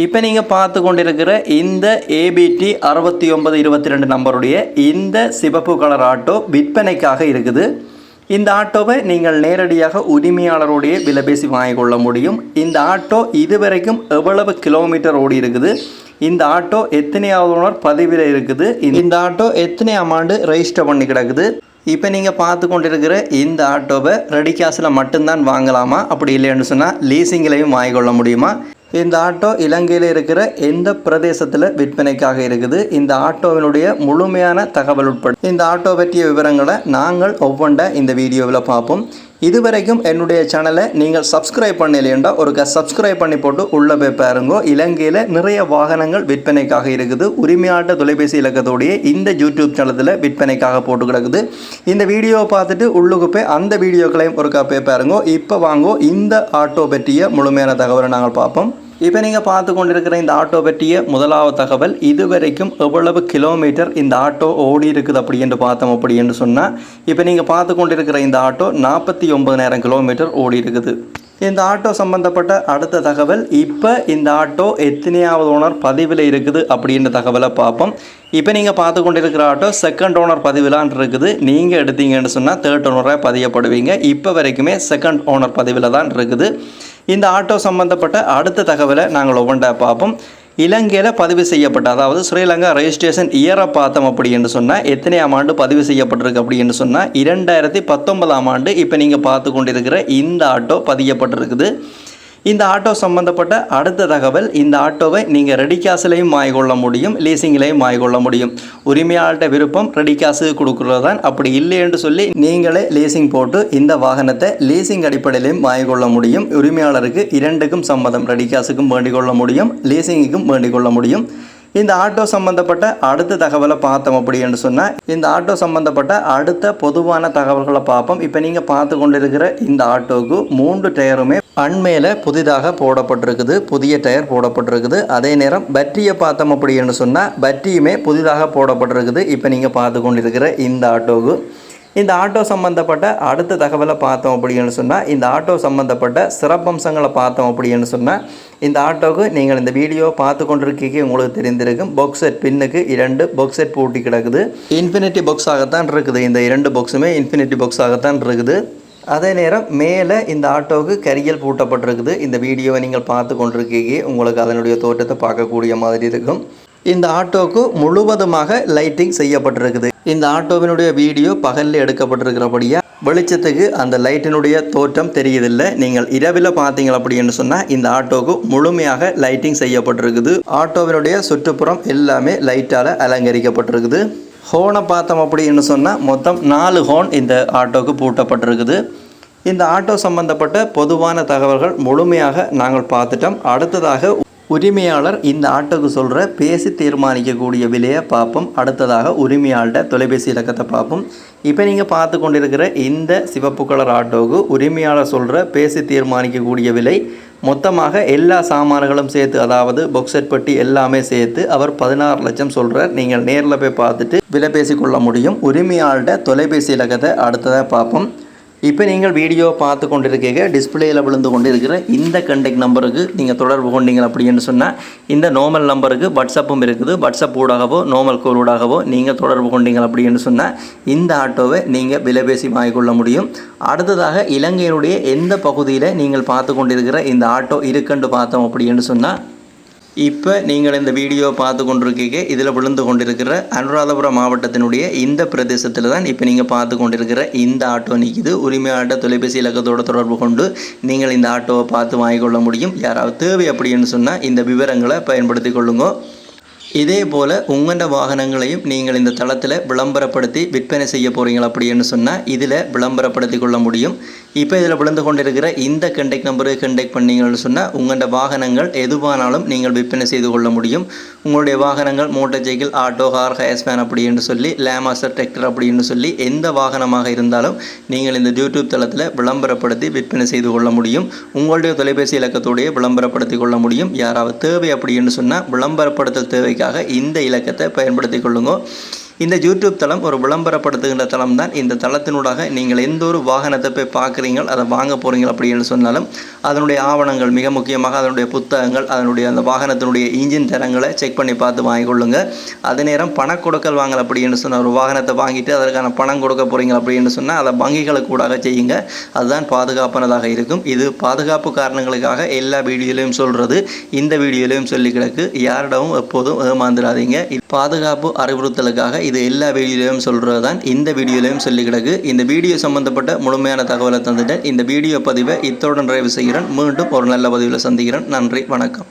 இப்போ நீங்கள் பார்த்து கொண்டிருக்கிற இந்த ஏபிடி அறுபத்தி ஒன்பது இருபத்தி ரெண்டு நம்பருடைய இந்த சிவப்பு கலர் ஆட்டோ விற்பனைக்காக இருக்குது. இந்த ஆட்டோவை நீங்கள் நேரடியாக உரிமையாளருடைய விலைபேசி வாங்கி வாங்கிக் கொள்ள முடியும். இந்த ஆட்டோ இதுவரைக்கும் எவ்வளவு கிலோமீட்டர் ஓடி இருக்குது? இந்த ஆட்டோ எத்தனையாவது ஓனர் பதிவில் இருக்குது? இந்த ஆட்டோ எத்தனையாம் ஆண்டு ரெஜிஸ்டர் பண்ணி கிடக்குது? இப்போ நீங்கள் பார்த்து கொண்டிருக்கிற இந்த ஆட்டோவை ரெடி காசில் மட்டும்தான் வாங்கலாமா? அப்படி இல்லைன்னு சொன்னால் லீசிங்கிலையும் வாங்கிக்கொள்ள முடியுமா? இந்த ஆட்டோ இலங்கையில் இருக்கிற எந்த பிரதேசத்தில் விற்பனைக்காக இருக்குது? இந்த ஆட்டோவினுடைய முழுமையான தகவல் உட்பட இந்த ஆட்டோ பற்றிய விவரங்களை நாங்கள் ஒவ்வொன்றா இந்த வீடியோவில் பார்ப்போம். இதுவரைக்கும் என்னுடைய சேனலை நீங்கள் சப்ஸ்கிரைப் பண்ணலையேண்டா ஒரு சப்ஸ்கிரைப் பண்ணி போட்டு உள்ளே போய் பாருங்க. இலங்கையில் நிறைய வாகனங்கள் விற்பனைக்காக இருக்குது. உரிமையாட்ட தொலைபேசி இலக்கத்தோடைய இந்த யூடியூப் சேனலத்தில் விற்பனைக்காக போட்டு கிடக்குது. இந்த வீடியோவை பார்த்துட்டு உள்ளுக்கு போய் அந்த வீடியோக்களையும் ஒருக்கா போய் பாருங்க. இப்போ வாங்கோ இந்த ஆட்டோ பற்றிய முழுமையான தகவலை நாங்கள் பார்ப்போம். இப்போ நீங்கள் பார்த்து கொண்டிருக்கிற இந்த ஆட்டோ பற்றிய முதலாவது தகவல் இதுவரைக்கும் எவ்வளவு கிலோமீட்டர் இந்த ஆட்டோ ஓடி இருக்குது அப்படி என்று பார்த்தோம் அப்படி என்று சொன்னால் இப்போ நீங்கள் பார்த்து கொண்டிருக்கிற இந்த ஆட்டோ நாற்பத்தி ஒன்பதாயிரம் கிலோமீட்டர் ஓடி இருக்குது. இந்த ஆட்டோ சம்பந்தப்பட்ட அடுத்த தகவல் இப்போ இந்த ஆட்டோ எத்தனையாவது ஓனர் பதிவில் இருக்குது அப்படின்ற தகவலை பார்ப்போம். இப்போ நீங்கள் பார்த்து கொண்டிருக்கிற ஆட்டோ செகண்ட் ஓனர் பதிவிலான் இருக்குது. நீங்கள் எடுத்தீங்கன்னு சொன்னால் தேர்ட் ஓனராக பதியப்படுவீங்க. இப்போ வரைக்குமே செகண்ட் ஓனர் பதிவில் தான் இருக்குது. இந்த ஆட்டோ சம்பந்தப்பட்ட அடுத்த தகவலை நாங்கள் ஒவ்வொன்றா பார்ப்போம். இலங்கையில் பதிவு செய்யப்பட்ட அதாவது ஸ்ரீலங்கா ரெஜிஸ்ட்ரேஷன் இயரை பார்த்தோம் அப்படி என்று சொன்னால் எத்தனையாம் ஆண்டு பதிவு செய்யப்பட்டிருக்கு அப்படின்னு சொன்னால் இரண்டாயிரத்தி பத்தொன்பதாம் ஆண்டு இப்போ நீங்கள் பார்த்து கொண்டிருக்கிற இந்த ஆட்டோ பதியப்பட்டிருக்குது. இந்த ஆட்டோ சம்பந்தப்பட்ட அடுத்த தகவல் இந்த ஆட்டோவை நீங்கள் ரெடி காசுலையும் வாங்கிக்கொள்ள முடியும் லீசிங்லேயும் வாங்கிக்கொள்ள முடியும். உரிமையாளர்கிட்ட விருப்பம் ரெடி காசு கொடுக்குறது தான். அப்படி இல்லை என்று சொல்லி நீங்களே லீசிங் போட்டு இந்த வாகனத்தை லீசிங் அடிப்படையிலையும் வாங்கிக்கொள்ள முடியும். உரிமையாளருக்கு இரண்டுக்கும் சம்மதம் ரெடி காசுக்கும் வேண்டிக் கொள்ள முடியும் லீசிங்குக்கும் வேண்டிக் கொள்ள முடியும். இந்த ஆட்டோ சம்பந்தப்பட்ட அடுத்த தகவலை பார்த்தோம் அப்படின்னு சொன்னால் இந்த ஆட்டோ சம்பந்தப்பட்ட அடுத்த பொதுவான தகவல்களை பார்ப்போம். இப்போ நீங்கள் பார்த்து கொண்டிருக்கிற இந்த ஆட்டோவுக்கு மூன்று டயருமே அண்மையில் புதிதாக போடப்பட்டிருக்குது புதிய டயர் போடப்பட்டிருக்குது. அதே நேரம் பற்றியை பார்த்தோம் அப்படின்னு சொன்னால் பற்றியுமே புதிதாக போடப்பட்டிருக்குது. இப்போ நீங்கள் பார்த்து கொண்டிருக்கிற இந்த ஆட்டோவுக்கு இந்த ஆட்டோ சம்மந்தப்பட்ட அடுத்த தகவலை பார்த்தோம் அப்படின்னு சொன்னால் இந்த ஆட்டோ சம்மந்தப்பட்ட சிறப்பம்சங்களை பார்த்தோம் அப்படின்னு சொன்னால் இந்த ஆட்டோவுக்கு நீங்கள் இந்த வீடியோ பார்த்து கொண்டிருக்கீங்க உங்களுக்கு தெரிந்திருக்கும். பொக்ஸ் செட் பின்னுக்கு இரண்டு பொக்ஸ் செட் பூட்டி கிடக்குது. இன்ஃபினிட்டி பொக்ஸாகத்தான் இருக்குது. இந்த இரண்டு பொக்ஸுமே இன்ஃபினிட்டி பொக்ஸாகத்தான் இருக்குது. அதே நேரம் மேலே இந்த ஆட்டோவுக்கு கரியல் பூட்டப்பட்டிருக்குது. இந்த வீடியோவை நீங்கள் பார்த்து கொண்டிருக்கீங்க. உங்களுக்கு அதனுடைய தோற்றத்தை பார்க்கக்கூடிய மாதிரி இருக்கும். இந்த ஆட்டோவுக்கு முழுவதுமாக லைட்டிங் செய்யப்பட்டிருக்குது. இந்த ஆட்டோவினுடைய வீடியோ பகலில் எடுக்கப்பட்டிருக்கிறபடியா வெளிச்சத்துக்கு அந்த லைட்டினுடைய தோற்றம் தெரியுதில்லை. நீங்கள் இரவில் பார்த்தீங்க அப்படின்னு சொன்னால் இந்த ஆட்டோவுக்கு முழுமையாக லைட்டிங் செய்யப்பட்டிருக்குது. ஆட்டோவினுடைய சுற்றுப்புறம் எல்லாமே லைட்டால் அலங்கரிக்கப்பட்டிருக்குது. ஹோனை பார்த்தோம் அப்படின்னு சொன்னால் மொத்தம் நாலு ஹோன் இந்த ஆட்டோவுக்கு பூட்டப்பட்டிருக்குது. இந்த ஆட்டோ சம்பந்தப்பட்ட பொதுவான தகவல்கள் முழுமையாக நாங்கள் பார்த்துட்டோம். அடுத்ததாக உரிமையாளர் இந்த ஆட்டோக்கு சொல்கிற பேசி தீர்மானிக்கக்கூடிய விலையை பார்ப்போம். அடுத்ததாக உரிமையாளர்கிட்ட தொலைபேசி இலக்கத்தை பார்ப்போம். இப்போ நீங்கள் பார்த்து கொண்டிருக்கிற இந்த சிவப்பு கலர் ஆட்டோவுக்கு உரிமையாளர் சொல்கிற பேசி தீர்மானிக்கக்கூடிய விலை மொத்தமாக எல்லா சாமான்களும் சேர்த்து அதாவது பொக்ஸெட் பட்டி எல்லாமே சேர்த்து அவர் பதினாறு லட்சம் சொல்கிறார் நீங்கள் நேரில் போய் பார்த்துட்டு விலை பேசிக்கொள்ள முடியும். உரிமையாளர்கிட்ட தொலைபேசி இலக்கத்தை அடுத்ததாக பார்ப்போம். இப்போ நீங்கள் வீடியோ பார்த்து கொண்டிருக்கீங்க டிஸ்பிளேயில் விழுந்து கொண்டிருக்கிற இந்த கண்டெக்ட் நம்பருக்கு நீங்கள் தொடர்பு கொண்டீங்க அப்படின்னு சொன்னால் இந்த நோமல் நம்பருக்கு வாட்ஸ்அப்பும் இருக்குது. வாட்ஸ்அப் ஊடாகவோ நோமல் கோல் ஊடாகவோ நீங்கள் தொடர்பு கொண்டீங்க அப்படின்னு சொன்னால் இந்த ஆட்டோவை நீங்கள் விலைபேசி வாங்கிக்கொள்ள முடியும். அடுத்ததாக இலங்கையினுடைய எந்த பகுதியில் நீங்கள் பார்த்து கொண்டிருக்கிற இந்த ஆட்டோ இருக்குன்னு பார்த்தோம் அப்படின்னு சொன்னால் இப்போ நீங்கள் இந்த வீடியோ பார்த்து கொண்டிருக்கீங்க. இதில் விழுந்து கொண்டிருக்கிற அனுராதபுரம் மாவட்டத்தினுடைய இந்த பிரதேசத்தில் தான் இப்போ நீங்கள் பார்த்து கொண்டிருக்கிற இந்த ஆட்டோ நிற்கிது உரிமையாட்ட தொலைபேசி இலக்கத்தோடு தொடர்பு கொண்டு நீங்கள் இந்த ஆட்டோவை பார்த்து வாங்கிக்கொள்ள முடியும். யாராவது தேவை அப்படின்னு சொன்னால் இந்த விவரங்களை பயன்படுத்தி கொள்ளுங்க. இதே போல் உங்கண்ட வாகனங்களையும் நீங்கள் இந்த தளத்தில் விளம்பரப்படுத்தி விற்பனை செய்ய போகிறீங்களா அப்படின்னு சொன்னால் இதில் விளம்பரப்படுத்தி கொள்ள முடியும். இப்போ இதில் விழுந்து கொண்டிருக்கிற இந்த கண்டெக்ட் நம்பருக்கு கண்டெக்ட் பண்ணீங்கன்னு சொன்னால் உங்களோட வாகனங்கள் எதுவானாலும் நீங்கள் விற்பனை செய்து கொள்ள முடியும். உங்களுடைய வாகனங்கள் மோட்டார் சைக்கிள் ஆட்டோ கார் ஹேஸ்பேன் அப்படின்னு சொல்லி லேமாஸ்டர் டிராக்டர் அப்படின்னு சொல்லி எந்த வாகனமாக இருந்தாலும் நீங்கள் இந்த யூடியூப் தளத்தில் விளம்பரப்படுத்தி விற்பனை செய்து கொள்ள முடியும். உங்களுடைய தொலைபேசி இலக்கத்தோடைய விளம்பரப்படுத்தி கொள்ள முடியும். யாராவது தேவை அப்படின்னு சொன்னால் விளம்பரப்படுத்தல் தேவைக்காக இந்த இலக்கத்தை பயன்படுத்தி கொள்ளுங்க. இந்த யூடியூப் தளம் ஒரு விளம்பரப்படுத்துகின்ற தளம் தான் இந்த தளத்தினூடாக நீங்கள் எந்த ஒரு வாகனத்தை போய் பார்க்குறீங்க அதை வாங்க போகிறீங்க அப்படின்னு சொன்னாலும் அதனுடைய ஆவணங்கள் மிக முக்கியமாக அதனுடைய புத்தகங்கள் அதனுடைய அந்த வாகனத்தினுடைய இன்ஜின் தரங்களை செக் பண்ணி பார்த்து வாங்கி கொள்ளுங்க. அதே நேரம் பண கொடுக்கல் வாங்கல் அப்படின்னு சொன்னால் ஒரு வாகனத்தை வாங்கிட்டு அதற்கான பணம் கொடுக்க போகிறீங்க அப்படின்னு சொன்னால் அதை வங்கிகளுக்கு கூடாக செய்யுங்க. அதுதான் பாதுகாப்பானதாக இருக்கும். இது பாதுகாப்பு காரணங்களுக்காக எல்லா வீடியோலையும் சொல்கிறது இந்த வீடியோலையும் சொல்லி கிடக்கு யாரிடமும் எப்போதும் ஏமாந்துடாதீங்க. இது பாதுகாப்பு அறிவுறுத்தலுக்காக இது எல்லா வீடியோலையும் சொல்கிறது தான் இந்த வீடியோலையும் சொல்லி கிடக்கு. இந்த வீடியோ சம்மந்தப்பட்ட முழுமையான தகவலை தந்துட்டேன். இந்த வீடியோ பதிவை இத்தோடு நிறைவு செய்கிறேன். மீண்டும் ஒரு நல்ல பதிவில் சந்திக்கிறேன். நன்றி. வணக்கம்.